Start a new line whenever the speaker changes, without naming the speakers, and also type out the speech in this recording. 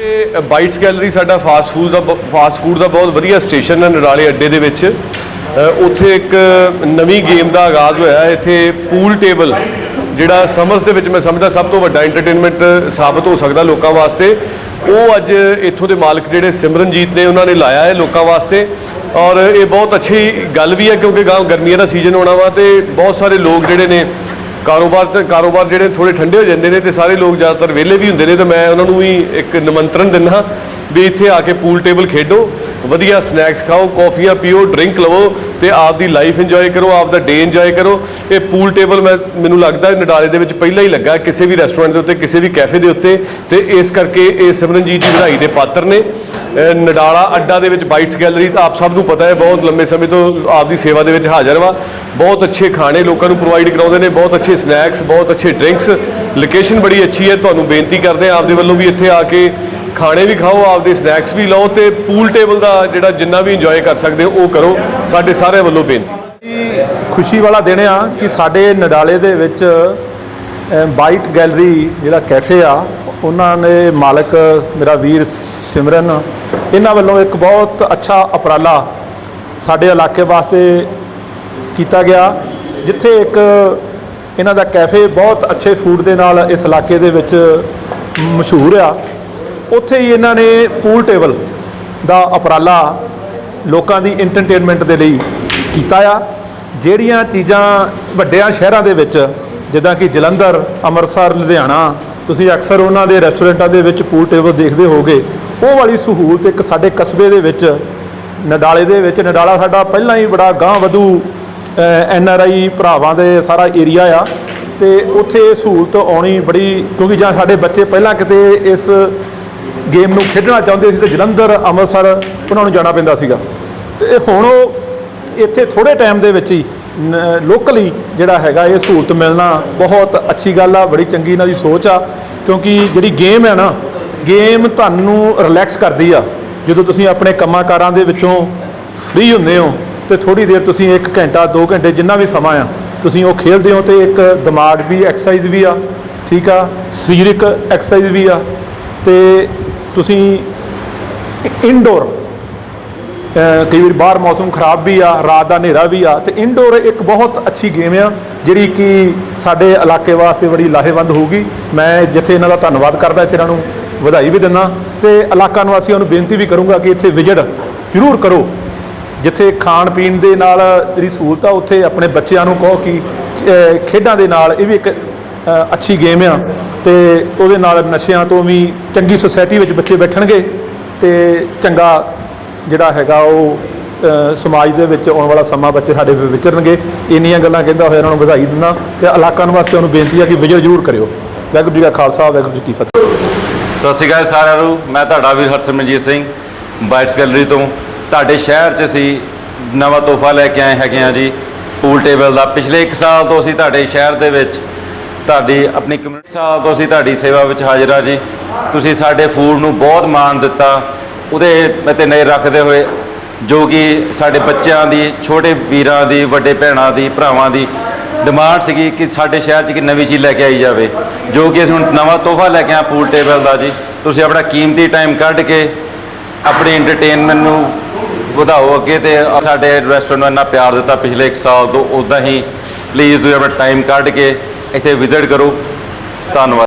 ਇਹ bites gallery ਸਾਡਾ fast food ਦਾ ਫਾਸਟ ਫੂਡ ਦਾ ਬਹੁਤ ਵਧੀਆ ਸਟੇਸ਼ਨ ਹੈ ਨਰਾਲੇ ਅੱਡੇ ਦੇ ਵਿੱਚ। ਉੱਥੇ ਇੱਕ ਨਵੀਂ ਗੇਮ ਦਾ ਆਗਾਜ਼ ਹੋਇਆ ਇੱਥੇ ਪੂਲ ਟੇਬਲ ਜਿਹੜਾ ਸਮਰਸ ਦੇ ਵਿੱਚ ਮੈਂ ਸਮਝਦਾ ਸਭ ਤੋਂ ਵੱਡਾ ਐਂਟਰਟੇਨਮੈਂਟ ਸਾਬਤ ਹੋ ਸਕਦਾ ਲੋਕਾਂ ਵਾਸਤੇ। ਉਹ ਅੱਜ ਇੱਥੋਂ ਦੇ ਮਾਲਕ ਜਿਹੜੇ ਸਿਮਰਨਜੀਤ ਨੇ, ਉਹਨਾਂ ਨੇ ਲਾਇਆ ਹੈ ਲੋਕਾਂ ਵਾਸਤੇ। ਔਰ ਇਹ ਬਹੁਤ ਅੱਛੀ ਗੱਲ ਵੀ ਹੈ, ਕਿਉਂਕਿ ਗਾਂ, ਗਰਮੀਆਂ ਦਾ ਸੀਜ਼ਨ ਹੋਣਾ ਵਾ ਤੇ ਬਹੁਤ ਸਾਰੇ ਲੋਕ ਜਿਹੜੇ ਨੇ ਕਾਰੋਬਾਰ ਤੇ ਕਾਰੋਬਾਰ ਜਿਹੜੇ ਥੋੜੇ ਠੰਡੇ ਹੋ ਜਾਂਦੇ ਨੇ ਤੇ ਸਾਰੇ ਲੋਕ ਜ਼ਿਆਦਾਤਰ ਵਿਹਲੇ ਵੀ ਹੁੰਦੇ ਨੇ, ਤੇ ਮੈਂ ਉਹਨਾਂ ਨੂੰ ਵੀ ਇੱਕ ਨਿਮੰਤਰਣ ਦਿੰਦਾ ਵੀ ਇੱਥੇ ਆ ਕੇ ਪੂਲ ਟੇਬਲ ਖੇਡੋ, ਵਧੀਆ ਸਨੈਕਸ ਖਾਓ, ਕੌਫੀਆਂ ਪੀਓ ਡਰਿੰਕ ਲਵੋ ਤੇ ਆਪ ਦੀ ਲਾਈਫ ਇੰਜੋਏ ਕਰੋ ਆਪ ਦਾ ਡੇ ਇੰਜੋਏ ਕਰੋ। ਇਹ ਪੂਲ ਟੇਬਲ ਮੈਂ, ਮੈਨੂੰ ਲੱਗਦਾ ਨਡਾਲੇ ਦੇ ਵਿੱਚ ਪਹਿਲਾਂ ਹੀ ਲੱਗਾ ਕਿਸੇ ਵੀ ਰੈਸਟੋਰੈਂਟ ਦੇ ਉੱਤੇ, ਕਿਸੇ ਵੀ ਕੈਫੇ ਦੇ ਉੱਤੇ ਤੇ ਇਸ ਕਰਕੇ ਇਹ ਸਿਮਰਨਜੀਤ ਜੀ ਵਧਾਈ ਦੇ ਪਾਤਰ ਨੇ। ਨਡਾਲਾ ਅੱਡਾ ਦੇ ਵਿੱਚ ਬਾਈਟਸ ਗੈਲਰੀ, ਤਾਂ ਆਪ ਸਭ ਨੂੰ ਪਤਾ ਹੈ, ਬਹੁਤ ਲੰਮੇ ਸਮੇਂ ਤੋਂ ਆਪ ਦੀ ਸੇਵਾ ਦੇ ਵਿੱਚ ਹਾਜ਼ਰ ਵਾ। ਬਹੁਤ ਅੱਛੇ ਖਾਣੇ ਲੋਕਾਂ ਨੂੰ ਪ੍ਰੋਵਾਈਡ ਕਰਾਉਂਦੇ ਨੇ, ਬਹੁਤ ਅੱਛੇ ਸਨੈਕਸ ਬਹੁਤ ਅੱਛੇ ਡਰਿੰਕਸ ਲੋਕੇਸ਼ਨ ਬੜੀ ਅੱਛੀ ਹੈ, ਤੁਹਾਨੂੰ ਬੇਨਤੀ ਕਰਦੇ ਹਾਂ ਆਪਦੇ ਵੱਲੋਂ ਵੀ ਇੱਥੇ ਆ ਕੇ ਖਾਣੇ ਵੀ ਖਾਓ, ਆਪਦੇ ਸਨੈਕਸ ਵੀ ਲਓ ਤੇ ਪੂਲ ਟੇਬਲ ਦਾ ਜਿਹੜਾ ਜਿੰਨਾ ਵੀ ਇੰਜੋਏ ਕਰ ਸਕਦੇ ਹੋ, ਉਹ ਕਰੋ। ਸਾਡੇ ਸਾਰਿਆਂ ਵੱਲੋਂ ਬੇਨਤੀ।
ਖੁਸ਼ੀ ਵਾਲਾ ਦਿਨ ਆ ਕਿ ਸਾਡੇ ਨਡਾਲੇ ਦੇ ਵਿੱਚ ਬਾਈਟ ਗੈਲਰੀ ਜਿਹੜਾ ਕੈਫੇ ਆ ਉਹਨਾਂ ਦੇ ਮਾਲਕ ਮੇਰਾ ਵੀਰ ਸਿਮਰਨ, ਇਹਨਾਂ ਵੱਲੋਂ ਇੱਕ ਬਹੁਤ ਅੱਛਾ ਉਪਰਾਲਾ ਸਾਡੇ ਇਲਾਕੇ ਵਾਸਤੇ ਕੀਤਾ ਗਿਆ, ਜਿੱਥੇ ਇੱਕ ਇਹਨਾਂ ਦਾ ਕੈਫੇ ਬਹੁਤ ਅੱਛੇ ਫੂਡ ਦੇ ਨਾਲ ਇਸ ਇਲਾਕੇ ਦੇ ਵਿੱਚ ਮਸ਼ਹੂਰ ਆ। ਉੱਥੇ ਹੀ ਇਹਨਾਂ ਨੇ ਪੂਲ ਟੇਬਲ ਦਾ ਉਪਰਾਲਾ ਲੋਕਾਂ ਦੀ ਐਂਟਰਟੇਨਮੈਂਟ ਦੇ ਲਈ ਕੀਤਾ ਆ। ਜਿਹੜੀਆਂ ਚੀਜ਼ਾਂ ਵੱਡਿਆਂ ਸ਼ਹਿਰਾਂ ਦੇ ਵਿੱਚ, ਜਿੱਦਾਂ ਕਿ ਜਲੰਧਰ, ਅੰਮ੍ਰਿਤਸਰ, ਲੁਧਿਆਣਾ ਤੁਸੀਂ ਅਕਸਰ ਉਹਨਾਂ ਦੇ ਰੈਸਟੋਰੈਂਟਾਂ ਦੇ ਵਿੱਚ ਪੂਲ ਟੇਬਲ ਦੇਖਦੇ ਹੋਗੇ ਉਹ ਵਾਲੀ ਸਹੂਲਤ ਇੱਕ ਸਾਡੇ ਕਸਬੇ ਦੇ ਵਿੱਚ, ਨਡਾਲੇ ਦੇ ਵਿੱਚ, ਨਡਾਲਾ ਸਾਡਾ ਪਹਿਲਾਂ ਹੀ ਬੜਾ ਗਾਂ ਵਧੂ ਐਨ ਆਰ ਆਈ ਭਰਾਵਾਂ ਦੇ ਸਾਰਾ ਏਰੀਆ ਆ, ਤੇ ਉੱਥੇ ਇਹ ਸਹੂਲਤ ਆਉਣੀ ਬੜੀ, ਕਿਉਂਕਿ ਜਾਂ ਸਾਡੇ ਬੱਚੇ ਪਹਿਲਾਂ ਕਿਤੇ ਇਸ ਗੇਮ ਨੂੰ ਖੇਡਣਾ ਚਾਹੁੰਦੇ ਸੀ ਤੇ ਜਲੰਧਰ, ਅੰਮ੍ਰਿਤਸਰ, ਉਹਨਾਂ ਨੂੰ ਜਾਣਾ ਪੈਂਦਾ ਸੀਗਾ। ਤੇ ਹੁਣ ਉਹ ਇੱਥੇ ਥੋੜੇ ਟਾਈਮ ਦੇ ਵਿੱਚ ਹੀ ਲੋਕਲੀ ਜਿਹੜਾ ਹੈਗਾ ਇਹ ਸਹੂਲਤ ਮਿਲਣਾ ਬਹੁਤ ਅੱਛੀ ਗੱਲ ਆ, ਬੜੀ ਚੰਗੀ ਇਹਨਾਂ ਦੀ ਸੋਚ ਆ, ਕਿਉਂਕਿ ਜਿਹੜੀ ਗੇਮ ਹੈ ਨਾ ਗੇਮ ਤੁਹਾਨੂੰ ਰਿਲੈਕਸ ਕਰਦੀ ਆ। ਜਦੋਂ ਤੁਸੀਂ ਆਪਣੇ ਕੰਮਾਂ ਕਾਰਾਂ ਦੇ ਵਿੱਚੋਂ ਫ੍ਰੀ ਹੁੰਦੇ ਹੋ ਤੇ ਥੋੜੀ ਦੇਰ ਤੁਸੀਂ 1 ਘੰਟਾ 2 ਘੰਟੇ ਜਿੰਨਾ ਵੀ ਸਮਾਂ ਆ, ਤੁਸੀਂ ਉਹ ਖੇਡਦੇ ਹੋ ਤੇ ਇੱਕ ਦਿਮਾਗ ਵੀ ਐਕਸਰਸਾਈਜ਼ ਵੀ ਆ, ਠੀਕ ਆ, ਸਰੀਰਕ ਐਕਸਰਸਾਈਜ਼ ਵੀ ਆ ਤੇ ਤੁਸੀਂ ਇਨਡੋਰ ਕਈ ਵਾਰ ਬਾਹਰ ਮੌਸਮ ਖਰਾਬ ਵੀ ਆ, ਰਾਤ ਦਾ ਹਨੇਰਾ ਵੀ ਆ, ਤੇ ਇਨਡੋਰ ਇੱਕ ਬਹੁਤ ਅੱਛੀ ਗੇਮ ਆ, ਜਿਹੜੀ ਕਿ ਸਾਡੇ ਇਲਾਕੇ ਵਾਸਤੇ ਬੜੀ ਲਾਹੇਵੰਦ ਹੋਊਗੀ। ਮੈਂ ਜਿੱਥੇ ਇਹਨਾਂ ਦਾ ਧੰਨਵਾਦ ਕਰਦਾ, ਇੱਥੇ ਇਹਨਾਂ ਨੂੰ ਵਧਾਈ ਵੀ ਦਿੰਦਾ। ਤੇ ਇਲਾਕਾ ਨਿਵਾਸੀਆਂ ਨੂੰ ਬੇਨਤੀ ਵੀ ਕਰੂੰਗਾ ਕਿ ਇੱਥੇ ਵਿਜ਼ਿਟ ਜ਼ਰੂਰ ਕਰੋ। ਜਿੱਥੇ ਖਾਣ ਪੀਣ ਦੇ ਨਾਲ ਜਿਹੜੀ ਸਹੂਲਤ ਆ, ਉੱਥੇ ਆਪਣੇ ਬੱਚਿਆਂ ਨੂੰ ਕਹੋ ਕਿ ਖੇਡਾਂ ਦੇ ਨਾਲ ਇਹ ਵੀ ਇੱਕ ਅੱਛੀ ਗੇਮ ਆ। ਤੇ ਉਹਦੇ ਨਾਲ ਨਸ਼ਿਆਂ ਤੋਂ ਵੀ ਚੰਗੀ ਸੁਸਾਇਟੀ ਵਿੱਚ ਬੱਚੇ ਬੈਠਣਗੇ ਤੇ ਚੰਗਾ ਜਿਹੜਾ ਹੈਗਾ ਉਹ ਸਮਾਜ ਦੇ ਵਿੱਚ ਆਉਣ ਵਾਲਾ ਸਮਾਂ ਬੱਚੇ ਸਾਡੇ ਵਿਚਰਨਗੇ। ਇੰਨੀਆਂ ਗੱਲਾਂ ਕਹਿੰਦਾ ਹੋਇਆ, ਇਹਨਾਂ ਨੂੰ ਵਧਾਈ ਦਿੰਦਾ। ਤੇ ਇਲਾਕਾ ਨਿਵਾਸੀਆਂ ਨੂੰ ਬੇਨਤੀ ਹੈ ਕਿ ਵਿਜਿਟ ਜ਼ਰੂਰ ਕਰਿਓ। ਵਾਹਿਗੁਰੂ ਜੀ ਕਾ ਖਾਲਸਾ, ਵਾਹਿਗੁਰੂ ਜੀ ਕੀ ਫਤਿਹ।
ਸਤਿ ਸ਼੍ਰੀ ਅਕਾਲ ਸਾਰਿਆਂ ਨੂੰ। ਮੈਂ ਤੁਹਾਡਾ ਵੀਰ ਹਰਸਿਮਰਜੀਤ ਸਿੰਘ ਬਾਈਟਸ ਗੈਲਰੀ ਤੋਂ। ਤੁਹਾਡੇ ਸ਼ਹਿਰ 'ਚ ਅਸੀਂ ਨਵਾਂ ਤੋਹਫਾ ਲੈ ਕੇ ਆਏ ਹੈਗੇ ਆ ਜੀ। ਪੂਲ ਟੇਬਲ ਦਾ। ਪਿਛਲੇ 1 ਸਾਲ ਤੋਂ ਅਸੀਂ ਤੁਹਾਡੇ ਸ਼ਹਿਰ ਦੇ ਵਿੱਚ ਤੁਹਾਡੀ ਆਪਣੀ ਕਮਿਊਨਿਟੀ ਸਾਲ ਤੋਂ ਅਸੀਂ ਤੁਹਾਡੀ ਸੇਵਾ ਵਿੱਚ ਹਾਜ਼ਰ ਆ ਜੀ। ਤੁਸੀਂ ਸਾਡੇ ਫੂਡ ਨੂੰ ਬਹੁਤ ਮਾਣ ਦਿੱਤਾ। ਉਹਦੇ ਤੇ ਨਜ਼ਰ ਰੱਖਦੇ ਹੋਏ, ਜੋ ਕਿ ਸਾਡੇ ਬੱਚਿਆਂ ਦੀ, ਛੋਟੇ ਵੀਰਾਂ ਦੀ, ਵੱਡੇ ਭੈਣਾਂ ਦੀ, ਭਰਾਵਾਂ ਦੀ ਡਿਮਾਂਡ ਸੀਗੀ ਕਿ ਸਾਡੇ ਸ਼ਹਿਰ 'ਚ ਇੱਕ ਨਵੀਂ ਚੀਜ਼ ਲੈ ਕੇ ਆਈ ਜਾਵੇ, ਜੋ ਕਿ ਅਸੀਂ ਹੁਣ ਨਵਾਂ ਤੋਹਫਾ ਲੈ ਕੇ ਆ ਪੂਲ ਟੇਬਲ ਦਾ ਜੀ। ਤੁਸੀਂ ਆਪਣਾ ਕੀਮਤੀ ਟਾਈਮ ਕੱਢ ਕੇ ਆਪਣੀ ਐਂਟਰਟੇਨਮੈਂਟ ਨੂੰ ਵਧਾਓ ਅੱਗੇ ਤੇ ਸਾਡੇ ਰੈਸਟੋਰੈਂਟ ਨੂੰ ਇੰਨਾ ਪਿਆਰ ਦਿੱਤਾ ਪਿਛਲੇ 1 ਸਾਲ ਤੋਂ ਉਦਾਂ ਹੀ ਪਲੀਜ਼ ਤੁਸੀਂ ਆਪਣਾ ਟਾਈਮ ਕੱਢ ਕੇ ਇੱਥੇ ਵਿਜ਼ਿਟ ਕਰੋ। ਧੰਨਵਾਦ।